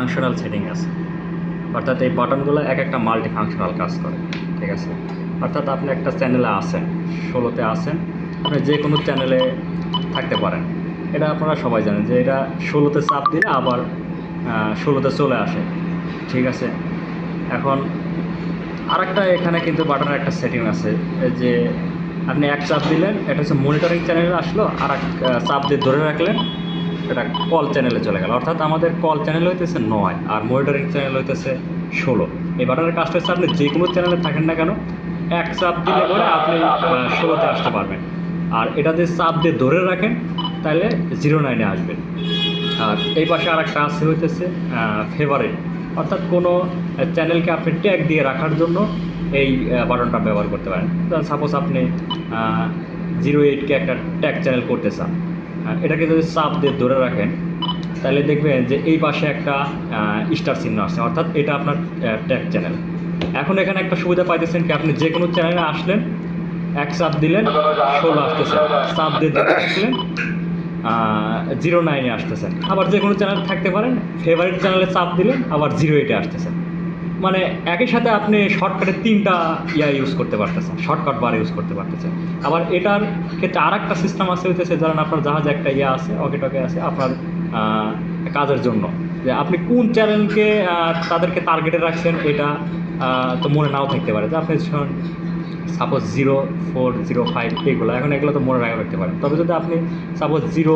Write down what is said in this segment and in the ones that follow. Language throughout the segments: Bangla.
ফাংশনাল সেটিং আছে। অর্থাৎ এই বাটনগুলো এক একটা মাল্টি ফাংশনাল কাজ করে, ঠিক আছে? অর্থাৎ আপনি একটা চ্যানেলে আসেন ষোলোতে আসেন আপনি যে কোনো চ্যানেলে থাকতে পারেন। এটা আপনারা সবাই জানেন যে এটা ষোলোতে চাপ দিলে আবার ষোলোতে চলে আসে, ঠিক আছে? এখন আরেকটা এখানে কিন্তু বাটনের একটা সেটিং আছে যে আপনি এক চাপ দিলেন, এটা হচ্ছে মনিটরিং চ্যানেলে আসলো আর এক চাপ দিয়ে ধরে রাখলেন এটা কল চ্যানেলে চলে গেল। অর্থাৎ আমাদের কল চ্যানেল হইতেছে নয় আর মনিটরিং চ্যানেল হইতেছে ষোলো। এই বাটনের কাজটা হচ্ছে আপনি যে কোনো চ্যানেলে থাকেন না কেন, এক চাপ দিলে পরে আপনি ষোলোতে আসতে পারবেন। আর এটা যে চাপ দিয়ে ধরে রাখেন, তাহলে জিরো নাইনে আসবেন। আর এই পাশে আর একটা আছে হইতেছে ফেভারিট অর্থাৎ কোনো চ্যানেলকে আপনি ট্যাগ দিয়ে রাখার জন্য এই বাটনটা ব্যবহার করতে পারেন। সাপোজ আপনি জিরো এইটকে একটা ট্যাগ চ্যানেল করতে চান। এটাকে যদি চাপ দিয়ে ধরে রাখেন, তাহলে দেখবেন যে এই পাশে একটা স্টার চিহ্ন আছে, অর্থাৎ এটা আপনার ট্যাগ চ্যানেল এখন এখানে একটা সুবিধা পাইতেছেন কি, আপনি যে কোনো চ্যানেলে আসলেন, এক চাপ দিলেন, ষোলো আসতেছে। চাপ দিয়ে রাখলেন জিরো নাইনে আসতেছেন আবার যে কোনো চ্যানেল থাকতে পারেন ফেভারিট চ্যানেলে চাপ দিলেন, আবার জিরো এইটে আসতেছেন মানে একই সাথে আপনি শর্টকাটে তিনটা ইয়া ইউজ করতে পারতেছেন শর্টকাট বার ইউজ করতে পারতেছেন। আবার এটার ক্ষেত্রে আর একটা সিস্টেম আছে, হইতেছে ধরেন আপনার জাহাজে একটা ইয়ে আছে অকে টকে আছে আপনার কাজের জন্য। যে আপনি কোন চ্যানেলকে তাদেরকে টার্গেটে রাখছেন এটা তো মনে নাও থাকতে পারে। যে আপনি suppose zero four zero five এগুলো, এখন এগুলো তো মনে রাখা রাখতে পারেন তবে যদি আপনি সাপোজ জিরো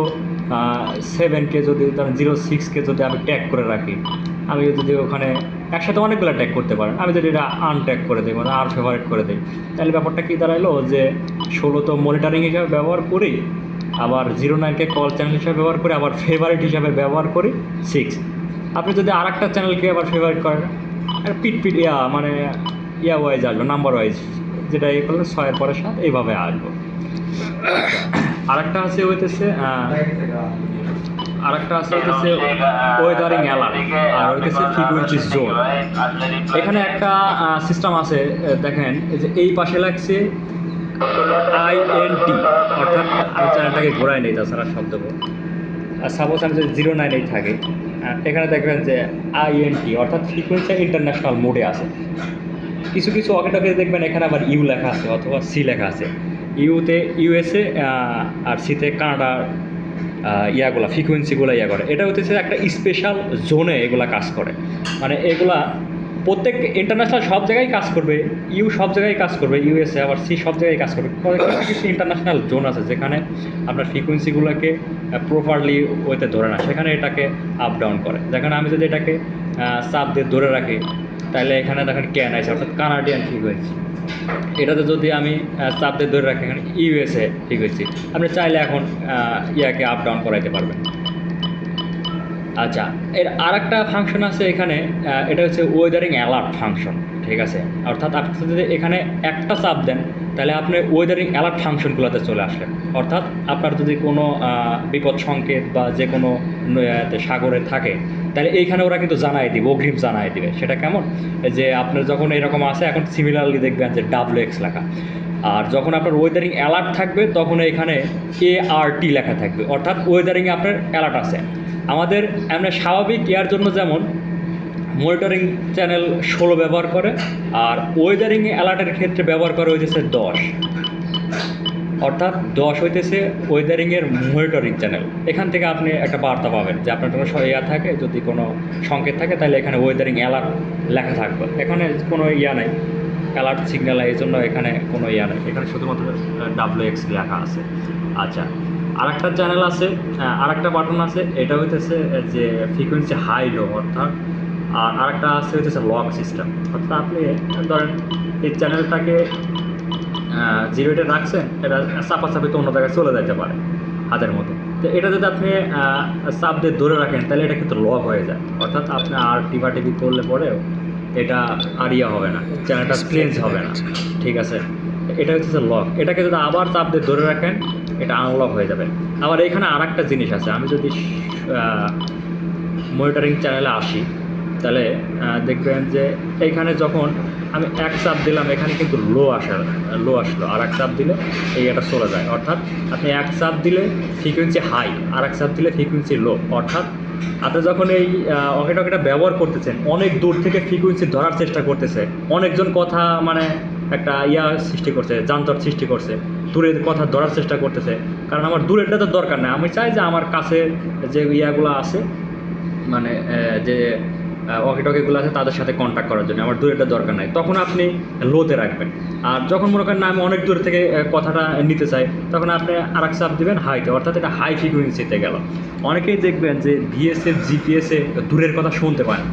সেভেনকে যদি জিরো সিক্সকে যদি আমি ট্যাগ করে রাখি, আমি যদি ওখানে একসাথে অনেকগুলো ট্যাগ করতে পারেন। আমি যদি এটা আনট্যাগ করে দিই মানে আর ফেভারিট করে দিই, তাহলে ব্যাপারটা কী দাঁড়াইলো? যে ষোলো তো মনিটারিং হিসাবে ব্যবহার করি, আবার জিরো নাইনকে কল চ্যানেল হিসাবে ব্যবহার করি, আবার ফেভারিট হিসাবে ব্যবহার করি সিক্স আপনি যদি আর একটা চ্যানেলকে আবার ফেভারিট করেন একটা পিট পিট, ইয়া মানে ইয়া ওয়াইজ আসবে নাম্বার ওয়াইজ যেটা ইয়ে করলে ছয়ের পরে সাত, এইভাবে আসব আরেকটা আছে হইতেছে আরেকটা আছে হইতেছে ওয়েদারিং অ্যালার্ট আর হইতেছে ফ্রিকুয়েন্সি জোন এখানে একটা সিস্টেম আছে দেখেন, এই যে এই পাশে লাগছে আই এন টি অর্থাৎ আমি চ্যানেলটাকে ঘোরাই নেই, তাছাড়া শব্দ আর সাপোজ আমি যদি জিরো নাইনেই থাকে এখানে দেখবেন যে আই এন টি অর্থাৎ ফ্রিকুয়েন্সি ইন্টারন্যাশনাল মোডে আছে। কিছু কিছু অকেটকে দেখবেন এখানে আবার ইউ লেখা আছে, অথবা সি লেখা আছে। ইউতে ইউএসএ আর সিতে কানাডার ইয়াগুলা ফ্রিকুয়েন্সিগুলো ইয়া করে। এটা হচ্ছে একটা স্পেশাল জোনে এগুলা কাজ করে। মানে এগুলা প্রত্যেক ইন্টারন্যাশনাল সব জায়গায় কাজ করবে, ইউ সব জায়গায় কাজ করবে ইউএসএ আবার সি সব জায়গায় কাজ করবে। কিছু ইন্টারন্যাশনাল জোন আছে যেখানে আপনার ফ্রিকুয়েন্সিগুলোকে প্রপারলি ওইতে ধরে না। সেখানে এটাকে আপ ডাউন করে। যেখানে আমি যদি এটাকে চাপ দিয়ে ধরে রাখি তাহলে এখানে দেখেন ক্যান আছে অর্থাৎ কানাডিয়ান ঠিক হয়েছে। এটাতে যদি আমি চাপ দিয়ে ধরে রাখি, এখানে ইউএসএ ঠিক হয়েছে। আপনি চাইলে এখন ইয়াকে আপ ডাউন করাইতে পারবেন। আচ্ছা এর আর একটা ফাংশন আছে এখানে এটা হচ্ছে ওয়েদারিং অ্যালার্ট ফাংশন ঠিক আছে? অর্থাৎ আপনি যদি এখানে একটা চাপ দেন তাহলে আপনি ওয়েদারিং অ্যালার্ট ফাংশনগুলোতে চলে আসলেন। অর্থাৎ আপনার যদি কোনো বিপদ সংকেত বা যে কোনো সাগরে থাকে, তাহলে এইখানে ওরা কিন্তু জানাই দিবে, অগ্রিম জানাই দিবে। সেটা কেমন? যে আপনার যখন এরকম আছে, এখন সিমিলারলি দেখবেন যে ডাব্লিউ এক্স লেখা। আর যখন আপনার ওয়েদারিং অ্যালার্ট থাকবে, তখন এখানে এ আর টি লেখা থাকবে। অর্থাৎ ওয়েদারিংয়ে আপনার অ্যালার্ট আছে। আমাদের এমনি স্বাভাবিক ইয়ার জন্য যেমন মনিটরিং চ্যানেল ষোলো ব্যবহার করে, আর ওয়েদারিং অ্যালার্টের ক্ষেত্রে ব্যবহার করে হইতেছে দশ। অর্থাৎ দশ হইতেছে ওয়েদারিংয়ের মনিটরিং চ্যানেল। এখান থেকে আপনি একটা বার্তা পাবেন যে আপনার কোনো ইয়া থাকে, যদি কোনো সংকেত থাকে, তাহলে এখানে ওয়েদারিং অ্যালার্ট লেখা থাকবে। এখানে কোনো ইয়া নাই। অ্যালার্ট সিগন্যাল এই জন্য এখানে কোনো ইয়া নেই। এখানে শুধুমাত্র ডাব্লিউ এক্স লেখা আছে। আচ্ছা আরেকটা চ্যানেল আছে আরেকটা বাটন আছে, এটা হইতেছে যে ফ্রিকোয়েন্সি হাই লো অর্থাৎ আর আরেকটা আছে হচ্ছে লক সিস্টেম অর্থাৎ আপনি ধরেন এই চ্যানেলটাকে জিরোটা রাখছেন এটা চাপাচাপি তো অন্য জায়গায় চলে যেতে পারে হাতের মতো তো এটা যদি আপনি চাপ দিয়ে ধরে রাখেন তাহলে এটা কিন্তু লক হয়ে যায়। অর্থাৎ আপনি আর টিভা টিভি করলে পরেও এটা আর ইয়ে হবে না চ্যানেলটা চেঞ্জ হবে না। ঠিক আছে? এটা হচ্ছে লক এটাকে যদি আবার চাপ দিয়ে ধরে রাখেন এটা আনলক হয়ে যাবে। আবার এখানে আর একটা জিনিস আছে। আমি যদি মনিটরিং চ্যানেলে আসি তাহলে দেখবেন যে এইখানে যখন আমি এক চাপ দিলাম, এখানে কিন্তু লো আসার, লো আসলো। আর এক চাপ দিলে এই এটা চলে যায়। অর্থাৎ আপনি এক চাপ দিলে ফ্রিকোয়েন্সি হাই আর এক চাপ দিলে ফ্রিকোয়েন্সি লো অর্থাৎ আপনি যখন এই অকে টকেটা ব্যবহার করতেছেন, অনেক দূর থেকে ফ্রিকুয়েন্সি ধরার চেষ্টা করতেছে। অনেকজন কথা মানে একটা ইয়া সৃষ্টি করছে, যানজট সৃষ্টি করছে। দূরের কথা ধরার চেষ্টা করতেছে। কারণ আমার দূরেরটা তো দরকার নেই। আমি চাই যে আমার কাছে যে ইয়াগুলো আছে মানে যে ওকে টকেগুলো আছে, তাদের সাথে কন্ট্যাক্ট করার জন্য। আমার দূরেরটা দরকার নাই। তখন আপনি লোতে রাখবেন। আর যখন মনে করেন না, আমি অনেক দূর থেকে কথাটা নিতে চাই, তখন আপনি আর এক চাপ দেবেন হাইতে অর্থাৎ এটা হাই ফ্রিকুয়েন্সিতে গেল। অনেকেই দেখবেন যে ভিএসএফ জিপিএসে দূরের কথা শুনতে পায়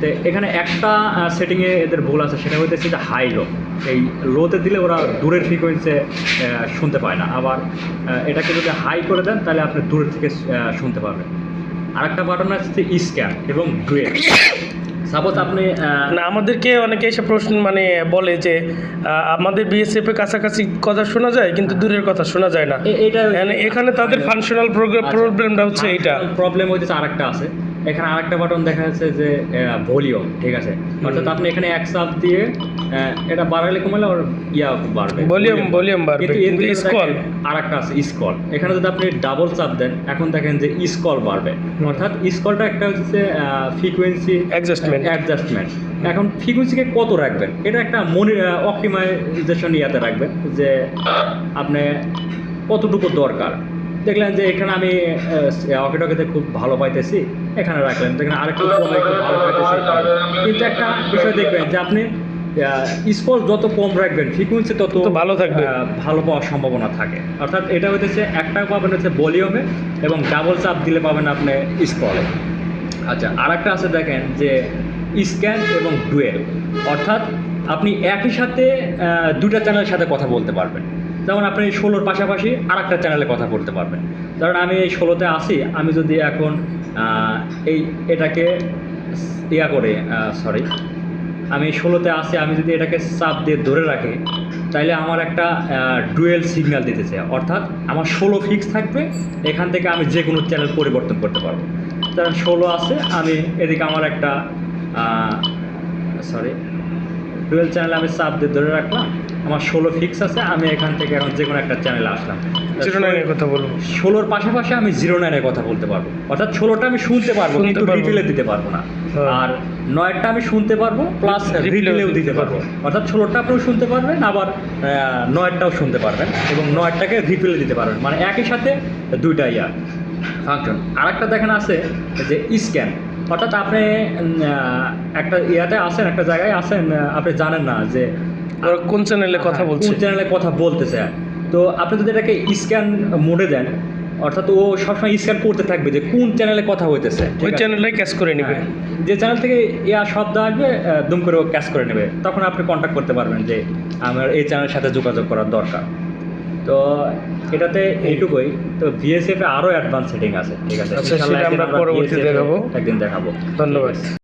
তো এখানে একটা সেটিংয়ে এদের ভুল আছে, সেটা হইতেছে যে হাই লো এই লোতে দিলে ওরা দূরের ফ্রিকোয়েন্সি শুনতে পায় না। আবার এটাকে যদি হাই করে দেন, তাহলে আপনি দূরের থেকে শুনতে পারবেন। আরেকটা বাটন আছে স্ক্যান এবং ডুয়েল সাপোজ আপনি না আমাদেরকে অনেকে এসে প্রশ্ন মানে বলে যে আমাদের বিএসএফ এর কাছাকাছি কথা শোনা যায় কিন্তু দূরের কথা শোনা যায় না। এটা মানে এখানে তাদের ফাংশনাল আচ্ছা। প্রবলেমটা হচ্ছে এটা প্রবলেম হইতেছে আরেকটা আছে। এখানে আরেকটা বাটন দেখা যাচ্ছে যে ভলিউম ঠিক আছে? অর্থাৎ আপনি এখানে এক চাপ দিয়ে এটা বাড়ালে কমালে ওর ইয়া বাড়বে। Volume- volume বাড়বে, কিন্তু scroll? আরেকটা আছে স্কল এখানে যদি আপনি ডাবল চাপ দেন এখন দেখেন যে স্কল বাড়বে। অর্থাৎ স্কলটা একটা হচ্ছে ফ্রিকোয়েন্সি Adjustment. অ্যাডজাস্টমেন্ট এখন ফ্রিকোয়েন্সিকে কত রাখবেন? এটা একটা মনি অপটিমাইজেশন ইয়াতে রাখবেন যে আপনি কতটুকু দরকার। দেখলেন যে এখানে আমি অকে টকেতে খুব ভালো পাইতেছি এখানে রাখলেন। দেখেন আরেকটু কমে একটু ভালো পাইতেছি। কিন্তু একটা বিষয় দেখবেন যে আপনি স্কল যত কম রাখবেন ফ্রিকুয়েন্সি তত তত ভালো থাকবে। ভালো পাওয়ার সম্ভাবনা থাকে। অর্থাৎ এটা হইতেছে একটা পাবেন হচ্ছে ভলিউমে এবং ডাবল চাপ দিলে পাবেন আপনি স্কলে আচ্ছা আর একটা আছে দেখেন যে স্ক্যান এবং ডুয়েল। অর্থাৎ আপনি একই সাথে দুটা চ্যানেলের সাথে কথা বলতে পারবেন। যেমন আপনি ষোলোর পাশাপাশি আর একটা চ্যানেলে কথা বলতে পারবেন। কারণ আমি এই ষোলোতে আসি আমি যদি এখন এই, এটাকে ইয়া করে সরি আমি ষোলোতে আসি আমি যদি এটাকে চাপ দিয়ে ধরে রাখি, তাইলে আমার একটা ডুয়েল সিগন্যাল দিতেছে। অর্থাৎ আমার ষোলো ফিক্স থাকবে, এখান থেকে আমি যে কোনো চ্যানেল পরিবর্তন করতে পারব। কারণ ষোলো আছে, আমি এদিকে আমার একটা সরি ডুয়েল চ্যানেল আমি চাপ দিয়ে ধরে রাখলাম। আমার ষোলো ফিক্স আছে আমি এখান থেকে এখন যে কোনো একটা চ্যানেলে আসলাম। জিরো নাইনের কথা বলব। ষোলোর পাশাপাশি আমি জিরো নাইনের কথা বলতে পারব। অর্থাৎ ষোলোটা আমি শুনতে পারব কিন্তু। রিটেলে দিতে পারব না। হ্যাঁ। আর নয়টা আমি শুনতে পারব প্লাস রিটেলেও দিতে পারব। অর্থাৎ ষোলোটা আপনিও শুনতে পারবেন আবার নয়টাও শুনতে পারবেন এবং নয়টাকে রিপ্লে দিতে পারবেন। মানে একই সাথে দুইটা ইয়া। ফাংশন আর একটা দেখেন আছে যে স্ক্যান অর্থাৎ আপনি একটা ইয়াতে আসেন একটা জায়গায় আসেন আপনি জানেন না যে কোন চ্যানেলে কথা হ্যাঁ, বলছে? কোন চ্যানেলে কথা বলতেছে। তো আপনি যদি এটাকে স্ক্যান মোডে দেন অর্থাৎ ও সবসময় স্ক্যান করতে থাকবে যে কোন চ্যানেলে কথা হইতেছে ওই চ্যানেলে ক্যাচ করে নিবে। হ্যাঁ, যে চ্যানেল থেকে ইয়া শব্দ আসবে দুম করে ও ক্যাচ করে নেবে। তখন আপনি কন্ট্যাক্ট করতে পারবেন যে আমার এই চ্যানেলের সাথে যোগাযোগ করার দরকার। তো এটাতে এইটুকুই। তো বিএসএফ এ আরও অ্যাডভান্স সেটিং আছে। ঠিক আছে? আচ্ছা, সেটা আমরা পরবর্তীতে দেখাবো। একদিন দেখাবো। ধন্যবাদ।